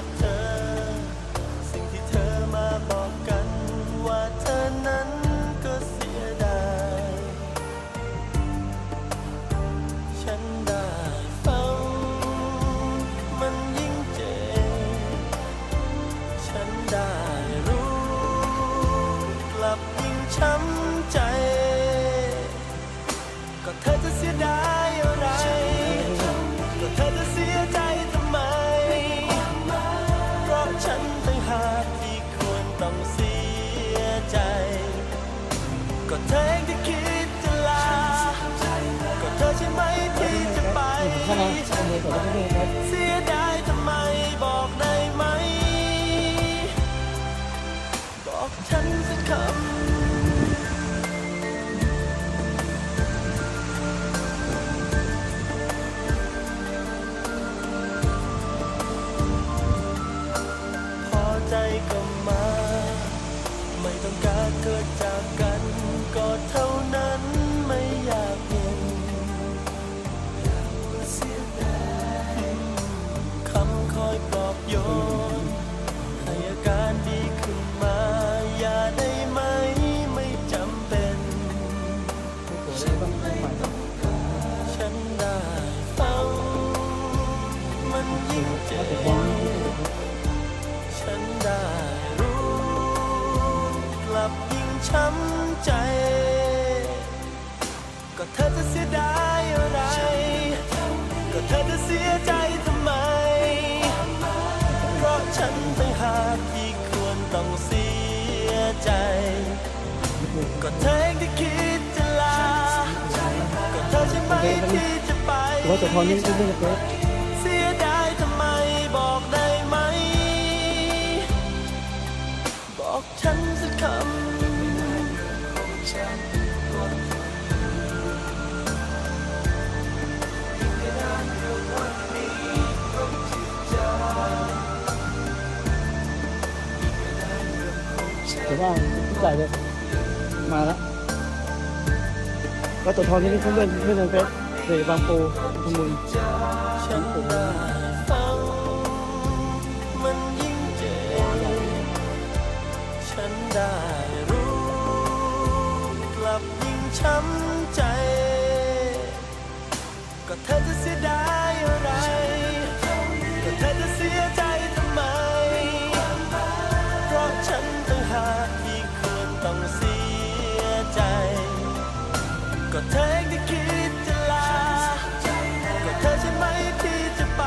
up to ก็เธอเองที่คิดจะลา ก็เธอใช่ไหมที่จะไป เสียดาย เกิดจากกันก็เท่านั้น ช้ำใจ ก็เธอจะเสียดายอะไร ก็เธอจะเสียใจทำไม เพราะฉันต่างหากที่ควรต้องเสียใจ ก็เธอเองที่คิดจะลา ก็เธอใช่ไหมที่จะไปรถตัวทอนี่ไม่ใช่เฟซเสียดายทำไมบอกได้ไหม บอกฉันสักคำ แต่ว่าจ่ายเลยมาแล้วรถตัวทองนี่ไม่เพื่อนเพื่อนเฟซเลยบางปูขมุนฉันได้ฟังมันยิ่งเจ็บฉันได้รู้กลับยิ่งช้ำใจ ก็เธอจะเสียดาย ก็เธอเองที่คิดจะลา ก็เธอใช่ไหมที่จะไป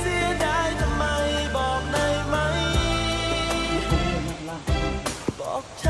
เสียดายทำไมบอกได้ไหม บอกฉัน